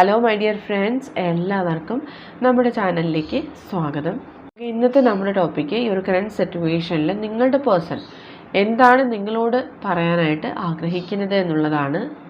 Hello my dear friends എല്ലാവർക്കും നമ്മുടെ ചാനലിലേക്ക് സ്വാഗതം. ഇന്നത്തെ നമ്മുടെ ടോപ്പിക്ക് ഈ ഒരു കറണ്ട് സിറ്റുവേഷനിൽ നിങ്ങളുടെ പേഴ്സൺ എന്താണ് നിങ്ങളോട് പറയാനായിട്ട് ആഗ്രഹിക്കുന്നത് എന്നുള്ളതാണ്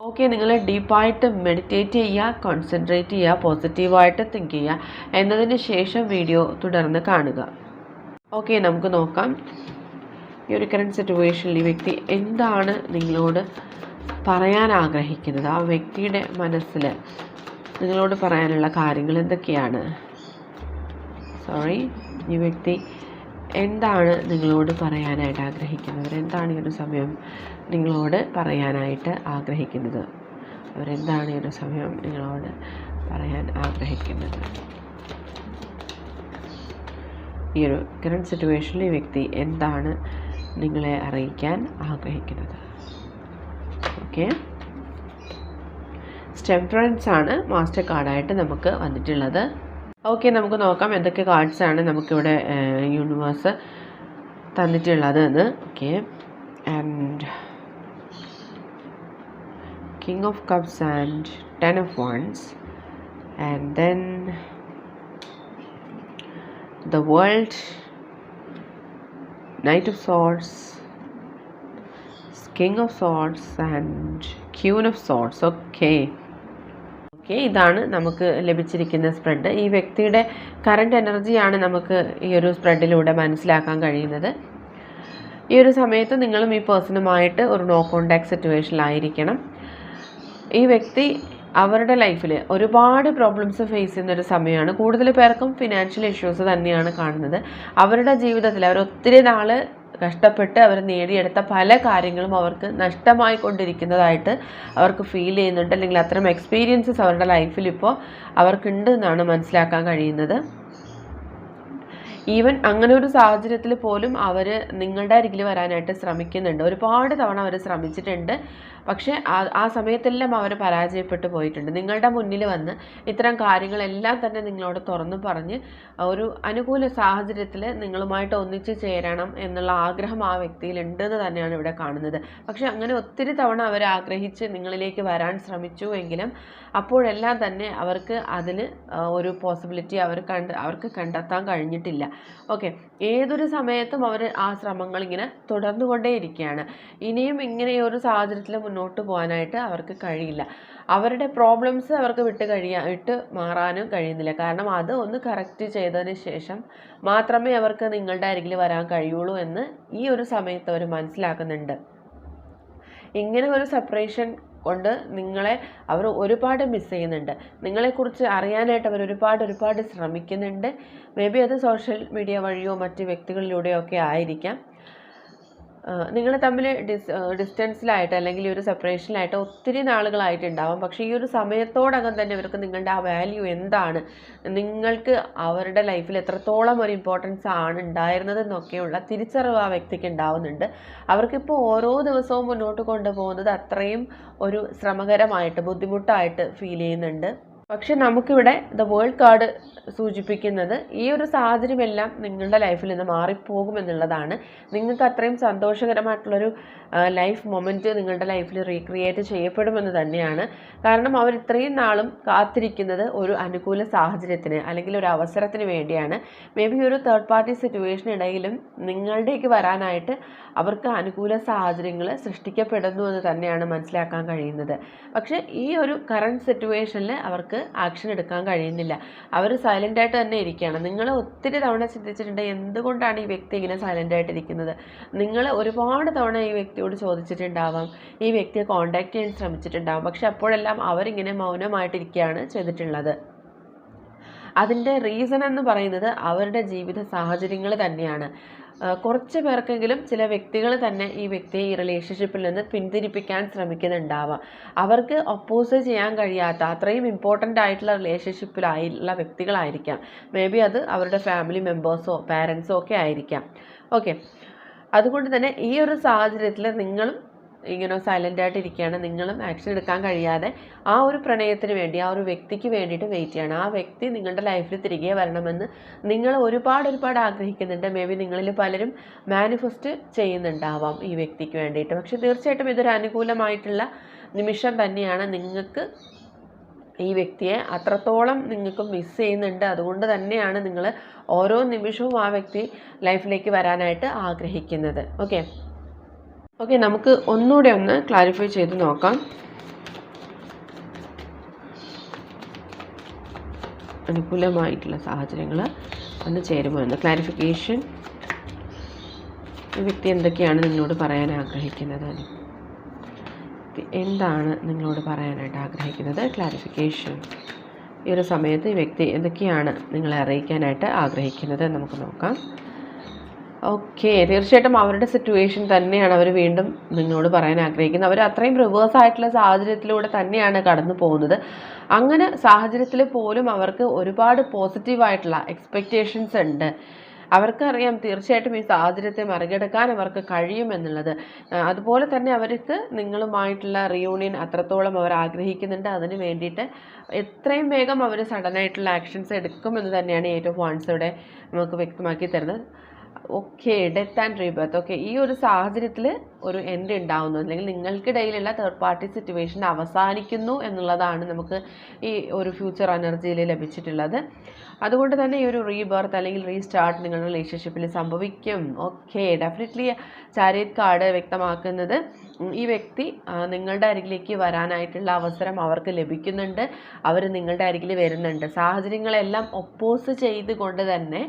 ഓക്കെ നിങ്ങൾ ഡീപ്പായിട്ട് മെഡിറ്റേറ്റ് ചെയ്യുക കോൺസെൻട്രേറ്റ് ചെയ്യുക പോസിറ്റീവായിട്ട് തിങ്ക് ചെയ്യുക. എന്നതിന് ശേഷം വീഡിയോ തുടർന്ന് കാണുക. ഓക്കെ നമുക്ക് നോക്കാം. ഈ ഒരു കറണ്ട് സിറ്റുവേഷനിൽ ഈ വ്യക്തി എന്താണ് നിങ്ങളോട് പറയാൻ ആഗ്രഹിക്കുന്നത്? ആ വ്യക്തിയുടെ മനസ്സിൽ നിങ്ങളോട് പറയാനുള്ള കാര്യങ്ങൾ എന്തൊക്കെയാണ്? സോറി ഈ വ്യക്തി എന്താണ് നിങ്ങളോട് പറയാനായിട്ട് ആഗ്രഹിക്കുന്നത്? അവരെന്താണ് ഈ ഒരു സമയം നിങ്ങളോട് പറയാനായിട്ട് ആഗ്രഹിക്കുന്നത്? അവരെന്താണ് ഈ ഒരു സമയം നിങ്ങളോട് പറയാൻ ആഗ്രഹിക്കുന്നത്? ഈ ഒരു കറണ്ട് സിറ്റുവേഷനിൽ ഈ വ്യക്തി എന്താണ് നിങ്ങളെ അറിയിക്കാൻ ആഗ്രഹിക്കുന്നത്? ഓക്കെ സ്റ്റെംപ്രൻസ് ആണ് മാസ്റ്റർ കാർഡായിട്ട് നമുക്ക് വന്നിട്ടുള്ളത്. ഓക്കെ നമുക്ക് നോക്കാം എന്തൊക്കെ കാർഡ്സാണ് നമുക്കിവിടെ യൂണിവേഴ്സ് തന്നിട്ടുള്ളത് എന്ന്. Okay and king of cups and ten of wands and then the world knight of swords king of swords and queen of swords okay okay ഇതാണ് നമുക്ക് ലഭിച്ചിരിക്കുന്ന സ്പ്രെഡ് ഈ വ്യക്തിയുടെ കറണ്ട് എനർജിയാണ് നമുക്ക് ഈ ഒരു സ്പ്രെഡിലൂടെ മനസ്സിലാക്കാൻ കഴിയുന്നത്. ഈ ഒരു സമയത്ത് നിങ്ങളും ഈ പേഴ്സണുമായിട്ട് ഒരു നോ കോണ്ടാക്ട് സിറ്റുവേഷനിലായിരിക്കണം ഈ വ്യക്തി അവരുടെ ലൈഫിൽ ഒരുപാട് പ്രോബ്ലംസ് ഫേസ് ചെയ്യുന്ന ഒരു സമയമാണ്. കൂടുതൽ പേർക്കും ഫിനാൻഷ്യൽ ഇഷ്യൂസ് തന്നെയാണ് കാണുന്നത്. അവരുടെ ജീവിതത്തിൽ അവർ ഒത്തിരി നാൾ കഷ്ടപ്പെട്ട് അവർ നേടിയെടുത്ത പല കാര്യങ്ങളും അവർക്ക് നഷ്ടമായി കൊണ്ടിരിക്കുന്നതായിട്ട് അവർക്ക് ഫീൽ ചെയ്യുന്നുണ്ട്. അല്ലെങ്കിൽ അത്തരം എക്സ്പീരിയൻസസ് അവരുടെ ലൈഫിൽ ഇപ്പോൾ അവർക്കുണ്ട് എന്നാണ് മനസ്സിലാക്കാൻ കഴിയുന്നത്. ഈവൻ അങ്ങനെ ഒരു സാഹചര്യത്തിൽ പോലും അവർ നിങ്ങളുടെ അരികിൽ വരാനായിട്ട് ശ്രമിക്കുന്നുണ്ട്. ഒരുപാട് തവണ അവർ ശ്രമിച്ചിട്ടുണ്ട്. പക്ഷേ ആ ആ സമയത്തെല്ലാം അവർ പരാജയപ്പെട്ടു പോയിട്ടുണ്ട്. നിങ്ങളുടെ മുന്നിൽ വന്ന് ഇത്തരം കാര്യങ്ങളെല്ലാം തന്നെ നിങ്ങളോട് തുറന്നു പറഞ്ഞ് ഒരു അനുകൂല സാഹചര്യത്തിൽ നിങ്ങളുമായിട്ട് ഒന്നിച്ചു ചേരണം എന്നുള്ള ആഗ്രഹം ആ വ്യക്തിയിൽ ഉണ്ടെന്ന് തന്നെയാണ് ഇവിടെ കാണുന്നത്. പക്ഷേ അങ്ങനെ ഒത്തിരി തവണ അവർ ആഗ്രഹിച്ച് നിങ്ങളിലേക്ക് വരാൻ ശ്രമിച്ചു എങ്കിലും അപ്പോഴെല്ലാം തന്നെ അവർക്ക് അതിന് ഒരു പോസിബിലിറ്റി അവർ കണ്ട് അവർക്ക് കണ്ടെത്താൻ കഴിഞ്ഞിട്ടില്ല. ഓക്കെ. ഏതൊരു സമയത്തും അവർ ആ ശ്രമങ്ങൾ ഇങ്ങനെ തുടർന്നുകൊണ്ടേയിരിക്കുകയാണ്. ഇനിയും ഇങ്ങനെ ഒരു സാഹചര്യത്തിൽ മുന്നോട്ട് പോകാനായിട്ട് അവർക്ക് കഴിയില്ല. അവരുടെ പ്രോബ്ലംസ് അവർക്ക് വിട്ട് കഴിയാൻ വിട്ട് മാറാനും കഴിയുന്നില്ല. കാരണം അത് ഒന്ന് കറക്റ്റ് ചെയ്തതിന് ശേഷം മാത്രമേ അവർക്ക് നിങ്ങളുടെ അരികിൽ വരാൻ കഴിയുള്ളൂ എന്ന് ഈ ഒരു സമയത്ത് അവർ മനസ്സിലാക്കുന്നുണ്ട്. ഇങ്ങനെ ഒരു സെപ്പറേഷൻ കൊണ്ട് നിങ്ങളെ അവർ ഒരുപാട് മിസ് ചെയ്യുന്നുണ്ട്. നിങ്ങളെക്കുറിച്ച് അറിയാനായിട്ട് അവർ ഒരുപാട് ഒരുപാട് ശ്രമിക്കുന്നുണ്ട്. മേ ബി അത് സോഷ്യൽ മീഡിയ വഴിയോ മറ്റ് വ്യക്തികളിലൂടെയോ ഒക്കെ ആയിരിക്കാം. നിങ്ങൾ തമ്മിൽ ഡിസ് ഡിസ്റ്റൻസിലായിട്ട് അല്ലെങ്കിൽ ഒരു സെപ്പറേഷനിലായിട്ട് ഒത്തിരി നാളുകളായിട്ടുണ്ടാവാം. പക്ഷേ ഈ ഒരു സമയത്തോടകം തന്നെ ഇവർക്ക് നിങ്ങളുടെ ആ വാല്യൂ എന്താണ്? നിങ്ങൾക്ക് അവരുടെ ലൈഫിൽ എത്രത്തോളം ഒരു ഇമ്പോർട്ടൻസ് ആണ് ഉണ്ടായിരുന്നത് എന്നൊക്കെയുള്ള തിരിച്ചറിവ് ആ വ്യക്തിക്ക് ഉണ്ടാവുന്നുണ്ട്. അവർക്കിപ്പോൾ ഓരോ ദിവസവും മുന്നോട്ട് കൊണ്ടുപോകുന്നത് അത്രയും ഒരു ശ്രമകരമായിട്ട് ബുദ്ധിമുട്ടായിട്ട് ഫീൽ ചെയ്യുന്നുണ്ട്. പക്ഷെ നമുക്കിവിടെ ദ വേൾഡ് കാർഡ് സൂചിപ്പിക്കുന്നത് ഈ ഒരു സാഹചര്യമെല്ലാം നിങ്ങളുടെ ലൈഫിൽ നിന്ന് മാറിപ്പോകുമെന്നുള്ളതാണ് നിങ്ങൾക്ക് അത്രയും സന്തോഷകരമായിട്ടുള്ളൊരു ലൈഫ് മൊമെന്റ് നിങ്ങളുടെ ലൈഫിൽ റീക്രിയേറ്റ് ചെയ്യപ്പെടുമെന്ന് തന്നെയാണ്. കാരണം അവർ ഇത്രയും നാളും കാത്തിരിക്കുന്നത് ഒരു അനുകൂല സാഹചര്യത്തിന് അല്ലെങ്കിൽ ഒരു അവസരത്തിന് വേണ്ടിയാണ്. മേ ബി ഒരു തേർഡ് പാർട്ടി സിറ്റുവേഷനിടയിലും നിങ്ങളുടേക്ക് വരാനായിട്ട് അവർക്ക് അനുകൂല സാഹചര്യങ്ങൾ സൃഷ്ടിക്കപ്പെടുന്നു എന്ന് തന്നെയാണ് മനസ്സിലാക്കാൻ കഴിയുന്നത്. പക്ഷേ ഈ ഒരു കറണ്ട് സിറ്റുവേഷനിൽ അവർക്ക് ആക്ഷൻ എടുക്കാൻ കഴിയുന്നില്ല. അവർ സൈലന്റായിട്ട് തന്നെ ഇരിക്കുകയാണ്. നിങ്ങൾ ഒത്തിരി തവണ ചിന്തിച്ചിട്ടുണ്ട് എന്തുകൊണ്ടാണ് ഈ വ്യക്തി ഇങ്ങനെ സൈലന്റായിട്ട് ഇരിക്കുന്നത്? നിങ്ങൾ ഒരുപാട് തവണ ഈ വ്യക്തിയോട് ചോദിച്ചിട്ടുണ്ടാവാം. ഈ വ്യക്തിയെ കോണ്ടാക്ട് ചെയ്യാൻ ശ്രമിച്ചിട്ടുണ്ടാവാം. പക്ഷെ അപ്പോഴെല്ലാം അവരിങ്ങനെ മൗനമായിട്ടിരിക്കുകയാണ് ചെയ്തിട്ടുള്ളത്. അതിന്റെ റീസൺ എന്ന് പറയുന്നത് അവരുടെ ജീവിത സാഹചര്യങ്ങൾ തന്നെയാണ്. കുറച്ച് പേർക്കെങ്കിലും ചില വ്യക്തികൾ തന്നെ ഈ വ്യക്തിയെ ഈ റിലേഷൻഷിപ്പിൽ നിന്ന് പിന്തിരിപ്പിക്കാൻ ശ്രമിക്കുന്നുണ്ടാവാം. അവർക്ക് ഒപ്പോസ് ചെയ്യാൻ കഴിയാത്ത അത്രയും ഇമ്പോർട്ടന്റ് ആയിട്ടുള്ള റിലേഷൻഷിപ്പിലായുള്ള വ്യക്തികളായിരിക്കാം. മേ ബി അത് അവരുടെ ഫാമിലി മെമ്പേഴ്സോ പാരൻസോ ഒക്കെ ആയിരിക്കാം. ഓക്കെ അതുകൊണ്ട് തന്നെ ഈ ഒരു സാഹചര്യത്തിൽ നിങ്ങളും ഇങ്ങനെ സൈലന്റ് ആയിട്ട് ഇരിക്കുകയാണ്. നിങ്ങളും ആക്ഷൻ എടുക്കാൻ കഴിയാതെ ആ ഒരു പ്രണയത്തിന് വേണ്ടി ആ ഒരു വ്യക്തിക്ക് വേണ്ടിയിട്ട് വെയിറ്റ് ചെയ്യണം. ആ വ്യക്തി നിങ്ങളുടെ ലൈഫിൽ തിരികെ വരണമെന്ന് നിങ്ങൾ ഒരുപാട് ഒരുപാട് ആഗ്രഹിക്കുന്നുണ്ട്. മേ ബി നിങ്ങളിൽ പലരും മാനിഫെസ്റ്റ് ചെയ്യുന്നുണ്ടാവാം ഈ വ്യക്തിക്ക് വേണ്ടിയിട്ട്. പക്ഷെ തീർച്ചയായിട്ടും ഇതൊരു അനുകൂലമായിട്ടുള്ള നിമിഷം തന്നെയാണ്. നിങ്ങൾക്ക് ഈ വ്യക്തിയെ അത്രത്തോളം നിങ്ങൾക്ക് മിസ് ചെയ്യുന്നുണ്ട്. അതുകൊണ്ട് തന്നെയാണ് നിങ്ങൾ ഓരോ നിമിഷവും ആ വ്യക്തി ലൈഫിലേക്ക് വരാനായിട്ട് ആഗ്രഹിക്കുന്നത്. ഓക്കെ ഓക്കെ നമുക്ക് ഒന്നുകൂടെ ഒന്ന് ക്ലാരിഫൈ ചെയ്ത് നോക്കാം. അനുകൂലമായിട്ടുള്ള സാഹചര്യങ്ങൾ വന്ന് ചേരുമോ എന്ന്. ക്ലാരിഫിക്കേഷൻ വ്യക്തി എന്തൊക്കെയാണ് നിങ്ങളോട് പറയാൻ ആഗ്രഹിക്കുന്നത്? എന്താണ് നിങ്ങളോട് പറയാനായിട്ട് ആഗ്രഹിക്കുന്നത്? ക്ലാരിഫിക്കേഷൻ ഈ ഒരു സമയത്ത് ഈ വ്യക്തി എന്തൊക്കെയാണ് നിങ്ങളെ അറിയിക്കാനായിട്ട് ആഗ്രഹിക്കുന്നത് നമുക്ക് നോക്കാം. ഓക്കെ തീർച്ചയായിട്ടും അവരുടെ സിറ്റുവേഷൻ തന്നെയാണ് അവർ വീണ്ടും നിങ്ങളോട് പറയാൻ ആഗ്രഹിക്കുന്നത്. അവർ അത്രയും റിവേഴ്സ് ആയിട്ടുള്ള സാഹചര്യത്തിലൂടെ തന്നെയാണ് കടന്നു പോകുന്നത്. അങ്ങനെ സാഹചര്യത്തിൽ പോലും അവർക്ക് ഒരുപാട് പോസിറ്റീവായിട്ടുള്ള എക്സ്പെക്റ്റേഷൻസ് ഉണ്ട്. അവർക്കറിയാം തീർച്ചയായിട്ടും ഈ സാഹചര്യത്തെ മറികടക്കാൻ അവർക്ക് കഴിയുമെന്നുള്ളത് അതുപോലെ തന്നെ അവർക്ക് നിങ്ങളുമായിട്ടുള്ള റിയൂണിയൻ അത്രത്തോളം അവർ ആഗ്രഹിക്കുന്നുണ്ട്. അതിന് വേണ്ടിയിട്ട് എത്രയും വേഗം അവർ സഡനായിട്ടുള്ള ആക്ഷൻസ് എടുക്കുമെന്ന് തന്നെയാണ് ഏറ്റവും വാൺസോടെ നമുക്ക് വ്യക്തമാക്കി തരുന്നത്. Okay death and rebirth okay ഈ ഒരു സാഹചര്യത്തിൽ ഒരു എൻഡ് ഉണ്ടാവുന്നു. അല്ലെങ്കിൽ നിങ്ങൾക്കിടയിലുള്ള തേർഡ് പാർട്ടി സിറ്റുവേഷൻ അവസാനിക്കുന്നു എന്നുള്ളതാണ് നമുക്ക് ഈ ഒരു ഫ്യൂച്ചർ എനർജിയിൽ ലഭിച്ചിട്ടുള്ളത്. അതുകൊണ്ട് തന്നെ ഈ ഒരു റീബർത്ത് അല്ലെങ്കിൽ റീസ്റ്റാർട്ട് നിങ്ങളുടെ റിലേഷൻഷിപ്പിൽ സംഭവിക്കും. ഓക്കെ ഡെഫിനറ്റ്ലി ചാരിയറ്റ് കാർഡ് വ്യക്തമാക്കുന്നത് ഈ വ്യക്തി നിങ്ങളുടെ അരികിലേക്ക് വരാനായിട്ടുള്ള അവസരം അവർക്ക് ലഭിക്കുന്നുണ്ട്. അവർ നിങ്ങളുടെ അരികിൽ വരുന്നുണ്ട്. സാഹചര്യങ്ങളെല്ലാം ഒപ്പോസ് ചെയ്തുകൊണ്ട് തന്നെ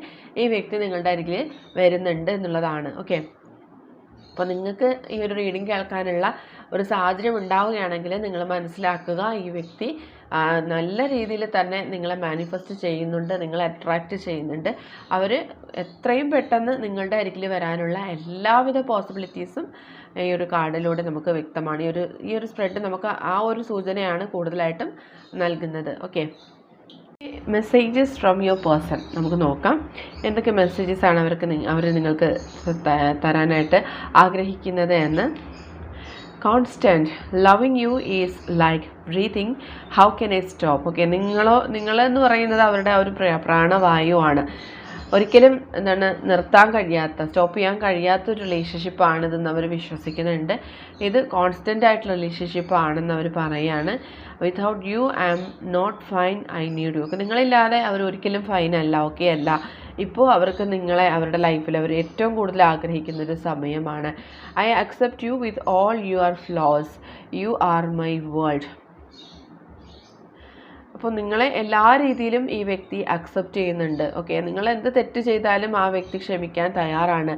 ഈ വ്യക്തി നിങ്ങളുടെ അരികിൽ വരുന്നുണ്ട് എന്നുള്ളതാണ്. ഓക്കെ അപ്പോൾ നിങ്ങൾക്ക് ഈ ഒരു റീഡിംഗ് കേൾക്കാനുള്ള ഒരു സാഹചര്യം ഉണ്ടാവുകയാണെങ്കിൽ നിങ്ങൾ മനസ്സിലാക്കുക ഈ വ്യക്തി നല്ല രീതിയിൽ തന്നെ നിങ്ങളെ മാനിഫെസ്റ്റ് ചെയ്യുന്നുണ്ട് നിങ്ങളെ അട്രാക്റ്റ് ചെയ്യുന്നുണ്ട്. അവർ എത്രയും പെട്ടെന്ന് നിങ്ങളുടെ അരികിൽ വരാനുള്ള എല്ലാവിധ പോസിബിലിറ്റീസും ഈ ഒരു കാർഡിലൂടെ നമുക്ക് വ്യക്തമാണ്. ഈ ഒരു ഈ ഒരു സ്പ്രെഡ് നമുക്ക് ആ ഒരു സൂചനയാണ് കൂടുതലായിട്ടും നൽകുന്നത്. Okay messages from your person നമുക്ക് നോക്കാം. എന്തൊക്കെ മെസ്സേജസ് ആണ് അവർക്ക് അവർ നിങ്ങൾക്ക് തരാനായിട്ട് ആഗ്രഹിക്കുന്നത് എന്ന്. Constant loving you is like breathing how can I stop okay നിങ്ങളോ നിങ്ങളെന്ന് പറയുന്നത് അവരുടെ ഒരു പ്രാണവായു പ്രാണവായുവാണ്. ഒരിക്കലും എന്താണ് നിർത്താൻ കഴിയാത്ത സ്റ്റോപ്പ് ചെയ്യാൻ കഴിയാത്ത ഒരു റിലേഷൻഷിപ്പ് ആണിതെന്ന് അവർ വിശ്വസിക്കുന്നുണ്ട്. ഇത് കോൺസ്റ്റന്റ് ആയിട്ടുള്ള റിലേഷൻഷിപ്പ് ആണെന്ന് അവർ പറയുകയാണ് without you I'm not fine I need you നിങ്ങളില്ലാതെ അവർ ഒരിക്കലും ഫൈൻ അല്ല ഓക്കെ അല്ല. ഇപ്പോൾ അവർക്ക് നിങ്ങളെ അവരുടെ ലൈഫിൽ അവർ ഏറ്റവും കൂടുതൽ ആഗ്രഹിക്കുന്ന ഒരു സമയമാണ്. I accept you with all your flaws you are my world അപ്പോൾ നിങ്ങളെ എല്ലാ രീതിയിലും ഈ വ്യക്തി അക്സെപ്റ്റ് ചെയ്യുന്നുണ്ട്. ഓക്കെ നിങ്ങൾ എന്ത് തെറ്റ് ചെയ്താലും ആ വ്യക്തി ക്ഷമിക്കാൻ തയ്യാറാണ്.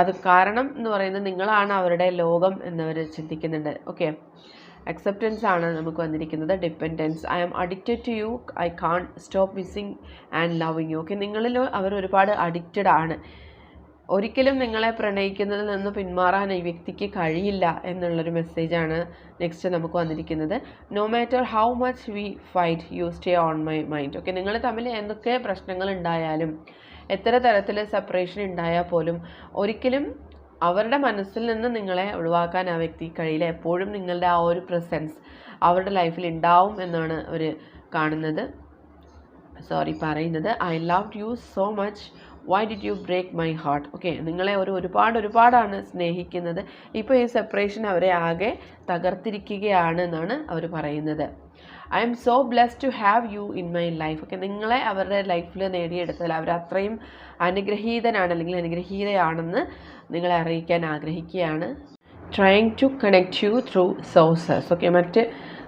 അത് കാരണം എന്ന് പറയുന്നത് നിങ്ങളാണ് അവരുടെ ലോകം എന്നവർ ചിന്തിക്കുന്നുണ്ട്. ഓക്കെ അക്സെപ്റ്റൻസ് ആണ് നമുക്ക് വന്നിരിക്കുന്നത്. Dependence I am addicted to you I can't stop missing and loving you okay നിങ്ങളിൽ അവർ ഒരുപാട് അഡിക്റ്റഡ് ആണ്. ഒരിക്കലും നിങ്ങളെ പ്രണയിക്കുന്നതിൽ നിന്ന് പിന്മാറാൻ ഈ വ്യക്തിക്ക് കഴിയില്ല എന്നുള്ളൊരു മെസ്സേജാണ് നെക്സ്റ്റ് നമുക്ക് വന്നിരിക്കുന്നത്. No matter how much we fight you stay on my mind okay നിങ്ങൾ തമ്മിൽ എന്തൊക്കെ പ്രശ്നങ്ങൾ ഉണ്ടായാലും എത്ര തരത്തിൽ സെപ്പറേഷൻ ഉണ്ടായാൽ പോലും ഒരിക്കലും അവരുടെ മനസ്സിൽ നിന്ന് നിങ്ങളെ ഒഴിവാക്കാൻ ആ വ്യക്തി കഴിയില്ല. എപ്പോഴും നിങ്ങളുടെ ആ ഒരു പ്രസൻസ് അവരുടെ ലൈഫിൽ ഉണ്ടാവും എന്നാണ് അവർ കാണുന്നത്. സോറി പറയുന്നത് I love you so much. Why did you break my heart? Okay നിങ്ങളെ ഒരു ഒരുപാട് ഒരുപാടാണ് സ്നേഹിക്കുന്നത്. ഇപ്പോൾ ഈ സെപ്പറേഷൻ അവരെ ആകെ തകർത്തിരിക്കുകയാണ് എന്നാണ് അവർ പറയുന്നത്. I am so blessed to have you in my life. Okay നിങ്ങളെ അവരുടെ ലൈഫിൽ നേടിയെടുത്താൽ അവർ അത്രയും അനുഗ്രഹീതനാണ് അല്ലെങ്കിൽ അനുഗ്രഹീതയാണെന്ന് നിങ്ങളെ അറിയിക്കാൻ ആഗ്രഹിക്കുകയാണ്. Trying to connect you through sources okay മറ്റ്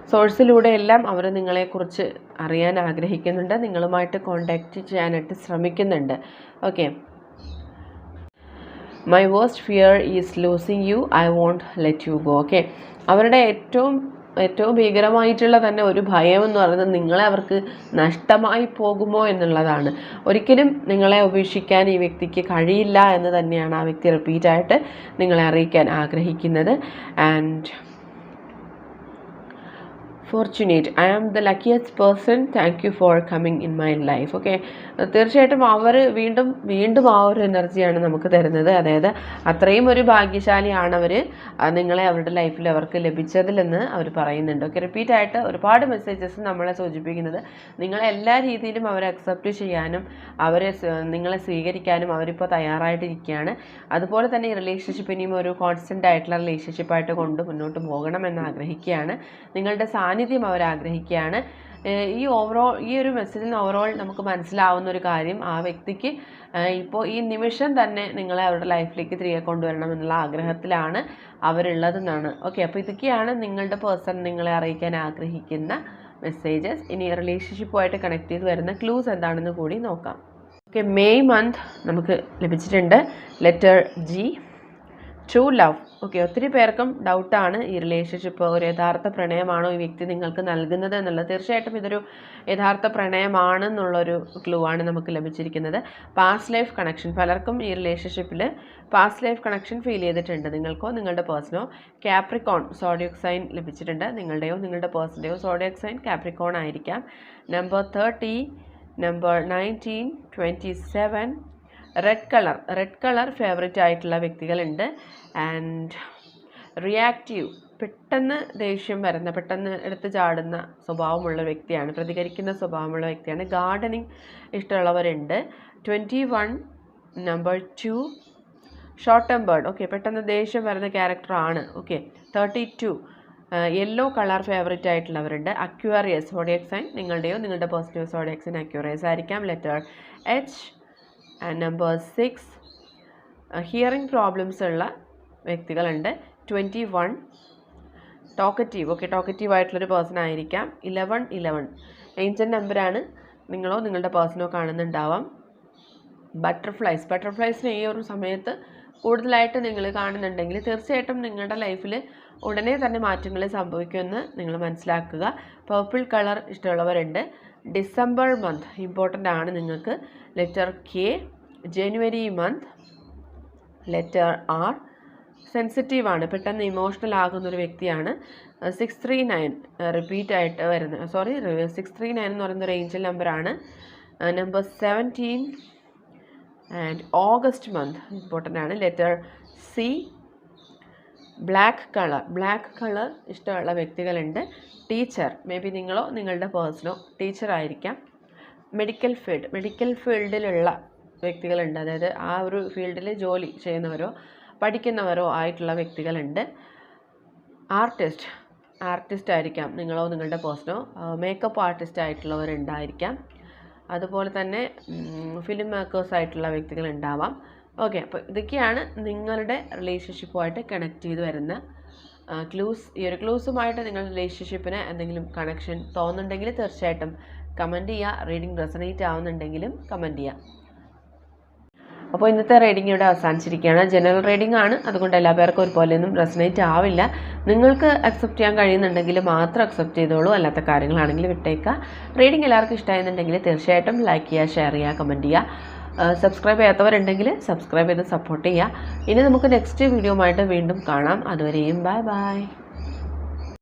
സോഴ്സിലൂടെ എല്ലാം അവർ നിങ്ങളെക്കുറിച്ച് അറിയാൻ ആഗ്രഹിക്കുന്നുണ്ട്. നിങ്ങളുമായിട്ട് കോണ്ടാക്റ്റ് ചെയ്യാനായിട്ട് ശ്രമിക്കുന്നുണ്ട്. Okay my worst fear is losing you I won't let you go okay അവരുടെ ഏറ്റവും ഏറ്റവും ഭീകരമായിട്ടുള്ള തന്നെ ഒരു ഭയം എന്ന് പറയുന്നത് നിങ്ങളെ അവർക്ക് നഷ്ടമായി പോകുമോ എന്നുള്ളതാണ്. ഒരിക്കലും നിങ്ങളെ ഉപേക്ഷിക്കാൻ ഈ വ്യക്തിക്ക് കഴിയില്ല എന്ന് തന്നെയാണ് ആ വ്യക്തി റിപ്പീറ്റായിട്ട് നിങ്ങളെ അറിയിക്കാൻ ആഗ്രഹിക്കുന്നത്. And fortunate I am the luckiest person thank you for coming in my life okay തീർച്ചയായിട്ടും അവർ വീണ്ടും വീണ്ടും ആ ഒരു എനർജിയാണ് നമുക്ക് തരുന്നത്. അതായത് അത്രയും ഒരു ഭാഗ്യശാലിയാണ് അവർ നിങ്ങളെ അവരുടെ ലൈഫിൽ അവർക്ക് ലഭിച്ചതിലെന്ന് അവർ പറയുന്നുണ്ട്. ഓക്കെ റിപ്പീറ്റ് ആയിട്ട് ഒരുപാട് മെസ്സേജസ് നമ്മളെ സൂചിപ്പിക്കുന്നത്. നിങ്ങളെ എല്ലാ രീതിയിലും അവരെ അക്സെപ്റ്റ് ചെയ്യാനും അവരെ നിങ്ങളെ സ്വീകരിക്കാനും അവരിപ്പോൾ തയ്യാറായിട്ടിരിക്കുകയാണ്. അതുപോലെ തന്നെ ഈ റിലേഷൻഷിപ്പ് ഇനിയും ഒരു കോൺസ്റ്റന്റ് ആയിട്ടുള്ള റിലേഷൻഷിപ്പായിട്ട് കൊണ്ട് മുന്നോട്ട് പോകണമെന്ന് ആഗ്രഹിക്കുകയാണ്. നിങ്ങളുടെ സാന്നിധ്യം അവർ ആഗ്രഹിക്കുകയാണ് ഈ ഓവറോൾ ഈ ഒരു മെസ്സേജിൽ നിന്ന് ഓവറോൾ നമുക്ക് മനസ്സിലാവുന്ന ഒരു കാര്യം ആ വ്യക്തിക്ക് ഇപ്പോൾ ഈ നിമിഷം തന്നെ നിങ്ങളെ അവരുടെ ലൈഫിലേക്ക് തിരികെ കൊണ്ടുവരണം എന്നുള്ള ആഗ്രഹത്തിലാണ് അവരുള്ളതെന്നാണ് ഓക്കെ അപ്പോൾ ഇതൊക്കെയാണ് നിങ്ങളുടെ പേഴ്സൺ നിങ്ങളെ അറിയിക്കാൻ ആഗ്രഹിക്കുന്ന മെസ്സേജസ് ഇനി റിലേഷൻഷിപ്പുമായിട്ട് കണക്ട് ചെയ്ത് വരുന്ന ക്ലൂസ് എന്താണെന്ന് കൂടി നോക്കാം. ഓക്കെ മെയ് മന്ത് നമുക്ക് ലഭിച്ചിട്ടുണ്ട്. Letter G true love okay ഒത്തിരി പേർക്കും ഡൗട്ടാണ് ഈ റിലേഷൻഷിപ്പ് ഒരു യഥാർത്ഥ പ്രണയമാണോ ഈ വ്യക്തി നിങ്ങൾക്ക് നൽകുന്നത് എന്നുള്ളത്. തീർച്ചയായിട്ടും ഇതൊരു യഥാർത്ഥ പ്രണയമാണെന്നുള്ളൊരു ക്ലൂ ആണ് നമുക്ക് ലഭിച്ചിരിക്കുന്നത്. പാസ്റ്റ് ലൈഫ് കണക്ഷൻ പലർക്കും ഈ റിലേഷൻഷിപ്പിൽ പാസ്റ്റ് ലൈഫ് കണക്ഷൻ ഫീൽ ചെയ്തിട്ടുണ്ട്. നിങ്ങൾക്കോ നിങ്ങളുടെ പേഴ്സണോ കാപ്രിക്കോൺ സോഡിയോക്സൈൻ ലഭിച്ചിട്ടുണ്ട്. നിങ്ങളുടെയോ നിങ്ങളുടെ പേഴ്സന്റെയോ സോഡിയോക്സൈൻ കാപ്രിക്കോൺ ആയിരിക്കാം. Number thirty number nineteen twenty seven red colour red colour favourite ആയിട്ടുള്ള വ്യക്തികളുണ്ട്. ആൻഡ് റിയാക്റ്റീവ് പെട്ടെന്ന് ദേഷ്യം വരുന്ന പെട്ടെന്ന് എടുത്ത് ചാടുന്ന സ്വഭാവമുള്ള വ്യക്തിയാണ് പ്രതികരിക്കുന്ന സ്വഭാവമുള്ള വ്യക്തിയാണ്. Gardening ഇഷ്ടമുള്ളവരുണ്ട്. Twenty one number two short term bird okay പെട്ടെന്ന് ദേഷ്യം വരുന്ന ക്യാരക്ടറാണ് okay thirty two yellow colour favourite ആയിട്ടുള്ളവരുണ്ട്. Aquarius zodiac sign നിങ്ങളുടെയോ നിങ്ങളുടെ പോസിറ്റീവ് സോഡിയക് സൈൻ അക്യൂറിയസ് ആയിരിക്കാം. Letter H number six hearing problems ഉള്ള വ്യക്തികളുണ്ട്. Twenty one talkative okay talkative ആയിട്ടുള്ളൊരു person ആയിരിക്കാം. ഇലവൺ ഇലവൺ ഏഞ്ചൽ നമ്പറാണ് നിങ്ങളോ നിങ്ങളുടെ പേഴ്സണോ കാണുന്നുണ്ടാവാം. ബട്ടർഫ്ലൈസ് ബട്ടർഫ്ലൈസിന് ഈ ഒരു സമയത്ത് കൂടുതലായിട്ട് നിങ്ങൾ കാണുന്നുണ്ടെങ്കിൽ തീർച്ചയായിട്ടും നിങ്ങളുടെ ലൈഫിൽ ഉടനെ തന്നെ മാറ്റങ്ങൾ സംഭവിക്കുമെന്ന് നിങ്ങൾ മനസ്സിലാക്കുക. പർപ്പിൾ കളർ ഇഷ്ടമുള്ളവരുണ്ട്. ഡിസംബർ മന്ത് ഇമ്പോർട്ടന്റ് ആണ് നിങ്ങൾക്ക്. Letter K January month letter R sensitive ആണ് പെട്ടെന്ന് ഇമോഷണൽ ആകുന്ന ഒരു വ്യക്തിയാണ് സിക്സ് ത്രീ നയൻ റിപ്പീറ്റ് ആയിട്ട് വരുന്ന സോറി സിക്സ് ത്രീ നയൻ എന്ന് പറയുന്ന ഒരു ഏഞ്ചൽ നമ്പറാണ് number seventeen and August month important ആണ്. Letter C black colour black colour ഇഷ്ടമുള്ള വ്യക്തികളുണ്ട്. ടീച്ചർ മേ ബി നിങ്ങളോ നിങ്ങളുടെ പേഴ്സണോ ടീച്ചർ ആയിരിക്കാം. മെഡിക്കൽ ഫീൽഡ് മെഡിക്കൽ ഫീൽഡിലുള്ള വ്യക്തികളുണ്ട്. അതായത് ആ ഒരു ഫീൽഡിൽ ജോലി ചെയ്യുന്നവരോ പഠിക്കുന്നവരോ ആയിട്ടുള്ള വ്യക്തികളുണ്ട്. ആർട്ടിസ്റ്റ് ആർട്ടിസ്റ്റ് ആയിരിക്കാം. നിങ്ങളോ നിങ്ങളുടെ പേഴ്സണോ മേക്കപ്പ് ആർട്ടിസ്റ്റ് ആയിട്ടുള്ളവരുണ്ടായിരിക്കാം. അതുപോലെ തന്നെ ഫിലിം മേക്കേഴ്സ് ആയിട്ടുള്ള വ്യക്തികൾ ഉണ്ടാവാം ഓക്കെ അപ്പോൾ ഇതൊക്കെയാണ് നിങ്ങളുടെ റിലേഷൻഷിപ്പുമായിട്ട് കണക്ട് ചെയ്ത് വരുന്ന ക്ലൂസ് ഈ ഒരു ക്ലൂസുമായിട്ട് നിങ്ങളുടെ റിലേഷൻഷിപ്പിന് എന്തെങ്കിലും കണക്ഷൻ തോന്നുന്നുണ്ടെങ്കിൽ തീർച്ചയായിട്ടും കമന്റ് ചെയ്യുക റീഡിംഗ് റെസനേറ്റ് ആവുന്നുണ്ടെങ്കിലും കമന്റ് ചെയ്യുക അപ്പോൾ ഇന്നത്തെ റീഡിംഗ് ഇവിടെ അവസാനിച്ചിരിക്കുകയാണ്. ജനറൽ റീഡിംഗ് ആണ്. അതുകൊണ്ട് എല്ലാ പേർക്കും ഒരുപോലെയൊന്നും റെസനേറ്റ് ആവില്ല. നിങ്ങൾക്ക് അക്സെപ്റ്റ് ചെയ്യാൻ കഴിയുന്നുണ്ടെങ്കിൽ മാത്രം അക്സെപ്റ്റ് ചെയ്തോളൂ. അല്ലാത്ത കാര്യങ്ങളാണെങ്കിൽ വിട്ടേക്കുക. റീഡിംഗ് എല്ലാവർക്കും ഇഷ്ടമായിരുന്നുണ്ടെങ്കിൽ തീർച്ചയായിട്ടും ലൈക്ക് ചെയ്യുക ഷെയർ ചെയ്യുക കമന്റ് ചെയ്യുക. സബ്സ്ക്രൈബ് ചെയ്യാത്തവരുണ്ടെങ്കിൽ സബ്സ്ക്രൈബ് ചെയ്ത് സപ്പോർട്ട് ചെയ്യുക. ഇനി നമുക്ക് നെക്സ്റ്റ് വീഡിയോ വീണ്ടും കാണാം. അതുവരെയും ബൈ ബൈ